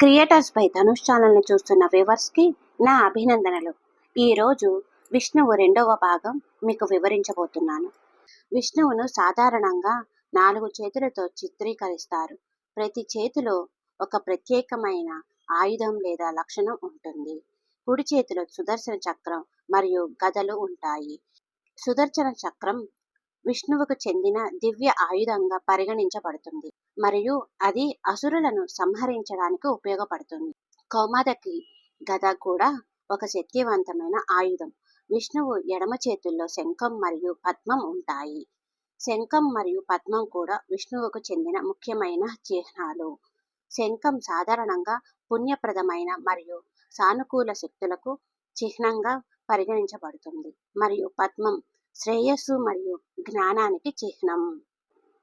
Creators పై ధనుష్ ఛానల్ని చూస్తున్న వ్యూవర్స్కి నా అభినందనలు. ఈరోజు విష్ణువు రెండవ భాగం మీకు వివరించబోతున్నాను. విష్ణువును సాధారణంగా నాలుగు చేతులతో చిత్రీకరిస్తారు. ప్రతి చేతిలో ఒక ప్రత్యేకమైన ఆయుధం లేదా లక్షణం ఉంటుంది. కుడి చేతిలో సుదర్శన చక్రం మరియు గదలు ఉంటాయి. సుదర్శన చక్రం విష్ణువుకు చెందిన దివ్య ఆయుధంగా పరిగణించబడుతుంది. మరియు అది అసురులను సంహరించడానికి ఉపయోగపడుతుంది. కౌమాదకి గద కూడా ఒక శక్తివంతమైన ఆయుధం. విష్ణువు ఎడమ చేతుల్లో శంఖం మరియు పద్మం ఉంటాయి. శంఖం మరియు పద్మం కూడా విష్ణువుకు చెందిన ముఖ్యమైన చిహ్నాలు. శంఖం సాధారణంగా పుణ్యప్రదమైన మరియు సానుకూల శక్తులకు చిహ్నంగా పరిగణించబడుతుంది మరియు పద్మం శ్రేయస్సు మరియు జ్ఞానానికి చిహ్నం.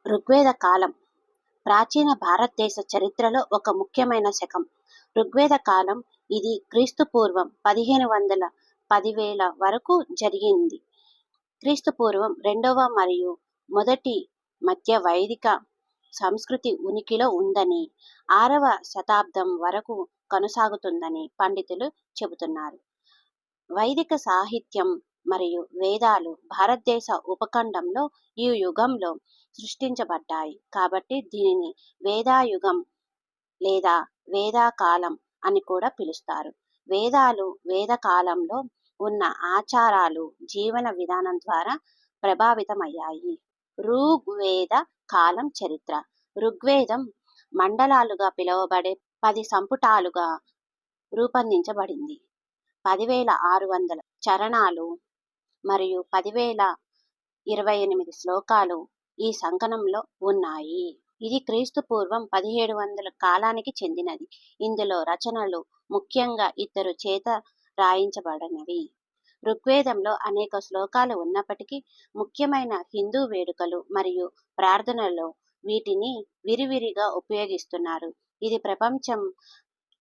ఋగ్వేద కాలం ప్రాచీన భారతదేశ చరిత్రలో ఒక ముఖ్యమైన శకం. ఋగ్వేద కాలం ఇది క్రీస్తు పూర్వం పదిహేను వందల పదివేల వరకు జరిగింది. క్రీస్తు పూర్వం రెండవ మరియు మొదటి మధ్య వైదిక సంస్కృతి ఉనికిలో ఉందని ఆరవ శతాబ్దం వరకు కొనసాగుతుందని పండితులు చెబుతున్నారు. వైదిక సాహిత్యం మరియు వేదాలు భారతదేశ ఉపఖండంలో ఈ యుగంలో సృష్టించబడ్డాయి. కాబట్టి దీనిని వేదాయుగం లేదా వేదాకాలం అని కూడా పిలుస్తారు. వేదాలు వేదకాలంలో ఉన్న ఆచారాలు జీవన విధానం ద్వారా ప్రభావితమయ్యాయి. ఋగ్వేద కాలం చరిత్ర. ఋగ్వేదం మండలాలుగా పిలువబడే పది సంపుటాలుగా రూపొందించబడింది. పదివేల ఆరు వందల చరణాలు మరియు పదివేల ఇరవై ఎనిమిది శ్లోకాలు ఈ సంకలనంలో ఉన్నాయి. ఇది క్రీస్తు పూర్వం పదిహేడు వందల కాలానికి చెందినది. ఇందులో రచనలు ముఖ్యంగా ఇద్దరు చేత రాయించబడినవి. ఋగ్వేదంలో అనేక శ్లోకాలు ఉన్నప్పటికీ ముఖ్యమైన హిందూ వేడుకలు మరియు ప్రార్థనలో వీటిని విరివిరిగా ఉపయోగిస్తున్నారు. ఇది ప్రపంచం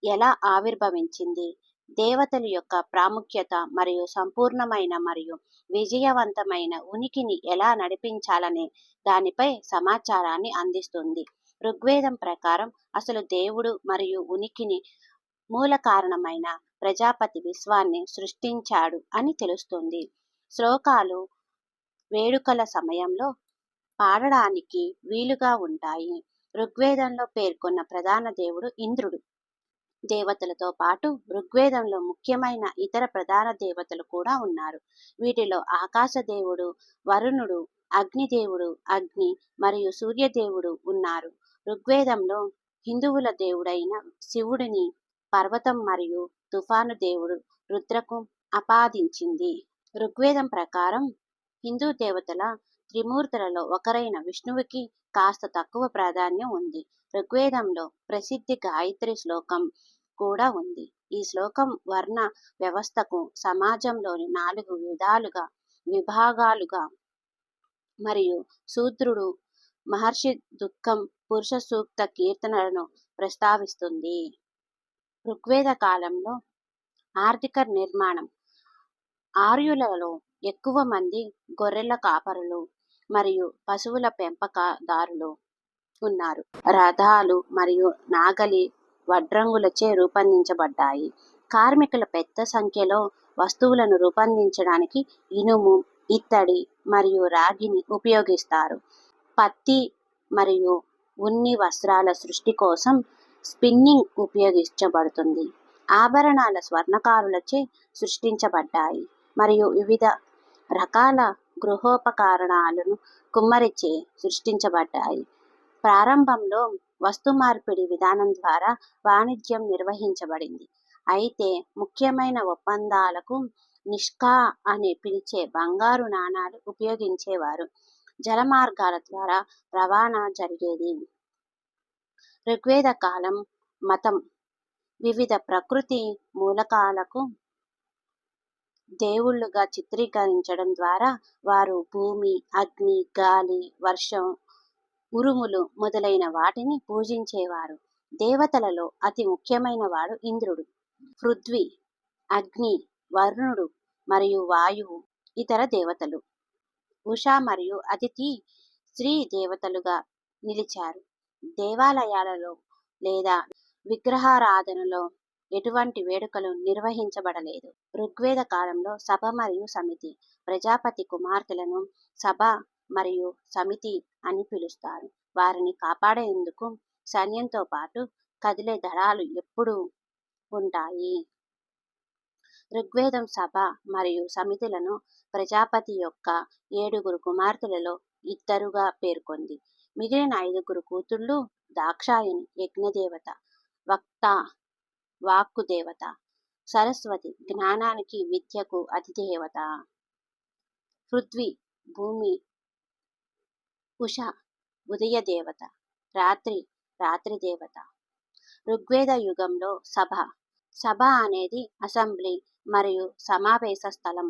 ఎలా ఆవిర్భవించింది? దేవతల యొక్క ప్రాముఖ్యత మరియు సంపూర్ణమైన మరియు విజయవంతమైన ఉనికిని ఎలా నడిపించాలనే దానిపై సమాచారాన్ని అందిస్తుంది. ఋగ్వేదం ప్రకారం అసలు దేవుడు మరియు ఉనికిని మూల కారణమైన ప్రజాపతి విశ్వాన్ని సృష్టించాడు అని తెలుస్తుంది. శ్లోకాలు వేడుకల సమయంలో పాడడానికి వీలుగా ఉంటాయి. ఋగ్వేదంలో పేర్కొన్న ప్రధాన దేవుడు ఇంద్రుడు. దేవతలతో పాటు ఋగ్వేదంలో ముఖ్యమైన ఇతర ప్రధాన దేవతలు కూడా ఉన్నారు. వీటిలో ఆకాశ దేవుడు వరుణుడు అగ్నిదేవుడు అగ్ని మరియు సూర్యదేవుడు ఉన్నారు. ఋగ్వేదంలో హిందువుల దేవుడైన శివుడిని పర్వతం మరియు తుఫాను దేవుడు రుద్రకు ఆపాదించింది. ఋగ్వేదం ప్రకారం హిందూ దేవతల త్రిమూర్తులలో ఒకరైన విష్ణువుకి కాస్త తక్కువ ప్రాధాన్యం ఉంది. ఋగ్వేదంలో ప్రసిద్ధి గాయత్రి శ్లోకం కూడా ఉంది. ఈ శ్లోకం వర్ణ వ్యవస్థకు సమాజంలోని నాలుగు విధాలుగా విభాగాలుగా మరియు శూద్రుడు మహర్షి దుఃఖం పురుష సూక్త కీర్తనలను ప్రస్తావిస్తుంది. ఋగ్వేద కాలంలో ఆర్థిక నిర్మాణం ఆర్యులలో ఎక్కువ మంది గొర్రెల కాపరులు మరియు పశువుల పెంపకదారులు ఉన్నారు. రథాలు మరియు నాగలి వడ్రంగులచే రూపొందించబడ్డాయి. కార్మికుల పెద్ద సంఖ్యలో వస్తువులను రూపొందించడానికి ఇనుము ఇత్తడి మరియు రాగిని ఉపయోగిస్తారు. పత్తి మరియు ఉన్ని వస్త్రాల సృష్టి కోసం స్పిన్నింగ్ ఉపయోగించబడుతుంది. ఆభరణాల స్వర్ణకారులచే సృష్టించబడ్డాయి. మరియు వివిధ రకాల గృహోపకరణాలను కుమ్మరిచే సృష్టించబడ్డాయి. ప్రారంభంలో వస్తు మార్పిడి విధానం ద్వారా వాణిజ్యం నిర్వహించబడింది. అయితే ముఖ్యమైన ఒప్పందాలకు నిష్కా అని పిలిచే బంగారు నాణాలు ఉపయోగించేవారు. జలమార్గాల ద్వారా రవాణా జరిగేది. ఋగ్వేద కాలం మతం. వివిధ ప్రకృతి మూలకాలకు దేవుళ్ళుగా చిత్రీకరించడం ద్వారా వారు భూమి అగ్ని గాలి వర్షం ఉరుములు మొదలైన వాటిని పూజించేవారు. దేవతలలో అతి ముఖ్యమైన వాడు ఇంద్రుడు. పృథ్వీ అగ్ని వరుణుడు మరియు వాయువు ఇతర దేవతలు. ఉష మరియు అతిథి స్త్రీ దేవతలుగా నిలిచారు. దేవాలయాలలో లేదా విగ్రహారాధనలో ఎటువంటి వేడుకలు నిర్వహించబడలేదు. ఋగ్వేద కాలంలో సభ మరియు సమితి ప్రజాపతి కుమార్తెలను సభ మరియు సమితి అని పిలుస్తారు. వారిని కాపాడేందుకు సైన్యంతో పాటు కదిలే దళాలు ఎప్పుడూ ఉంటాయి. ఋగ్వేదం సభ మరియు సమితులను ప్రజాపతి యొక్క ఏడుగురు కుమార్తెలలో ఇద్దరుగా పేర్కొంది. మిగిలిన ఐదుగురు కూతుళ్ళు దాక్షాయణి యజ్ఞదేవత వక్త వాక్కు దేవత సరస్వతి జ్ఞానానికి విద్యకు అధిదేవత పృథ్వీ భూమి ఉష ఉదయ దేవత రాత్రి రాత్రి దేవత ఋగ్వేద యుగంలో సభ. సభ అనేది అసెంబ్లీ మరియు సమావేశ స్థలం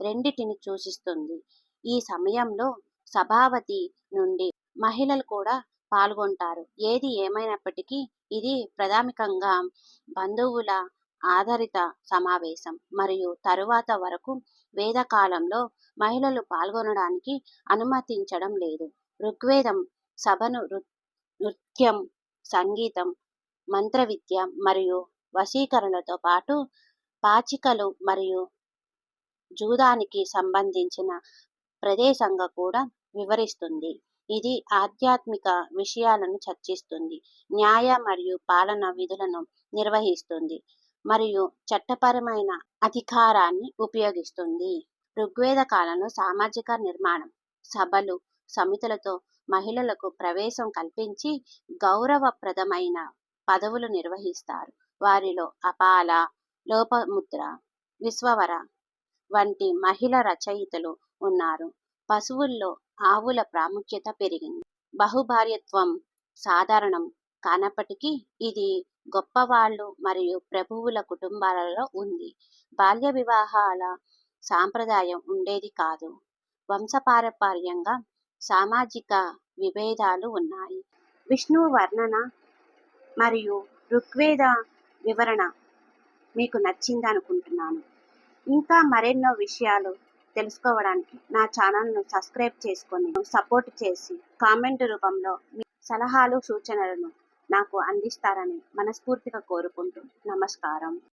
రెండిటిని సూచిస్తుంది. ఈ సమయంలో సభావతి నుండి మహిళలు కూడా పాల్గొంటారు. ఏది ఏమైనప్పటికీ ఇది ప్రాథమికంగా బంధువుల ఆధారిత సమావేశం. మరియు తరువాత వరకు వేదకాలంలో మహిళలు పాల్గొనడానికి అనుమతించడం లేదు. ఋగ్వేదం సభను నృత్యం సంగీతం మంత్ర విద్య మరియు వశీకరణతో పాటు పాచికలు మరియు జూదానికి సంబంధించిన ప్రదేశంగా కూడా వివరిస్తుంది. ఇది ఆధ్యాత్మిక విషయాలను చర్చిస్తుంది. న్యాయ మరియు పాలన విధులను నిర్వహిస్తుంది మరియు చట్టపరమైన అధికారాన్ని ఉపయోగిస్తుంది. ఋగ్వేద కాలంలో సామాజిక నిర్మాణం సభలు సమితులతో మహిళలకు ప్రవేశం కల్పించి గౌరవప్రదమైన పదవులు నిర్వహిస్తారు. వారిలో అపాల లోపముద్ర విశ్వవర వంటి మహిళ రచయితలు ఉన్నారు. పశువుల్లో ఆవుల ప్రాముఖ్యత పెరిగింది. బహుభార్యత్వం సాధారణం కానప్పటికీ ఇది గొప్పవాళ్ళు మరియు ప్రభువుల కుటుంబాలలో ఉంది. బాల్య వివాహాల సాంప్రదాయం ఉండేది కాదు. వంశపారపర్యంగా సామాజిక విభేదాలు ఉన్నాయి. విష్ణు వర్ణన మరియు ఋగ్వేద వివరణ మీకు నచ్చింది అనుకుంటున్నాను ఇంకా మరెన్నో విషయాలు తెలుసుకోవడానికి నా ఛానల్ను సబ్స్క్రైబ్ చేసుకొని సపోర్ట్ చేసి కామెంట్ రూపంలో మీ సలహాలు సూచనలను నాకు అందిస్తారని మనస్ఫూర్తిగా కోరుకుంటూ నమస్కారం.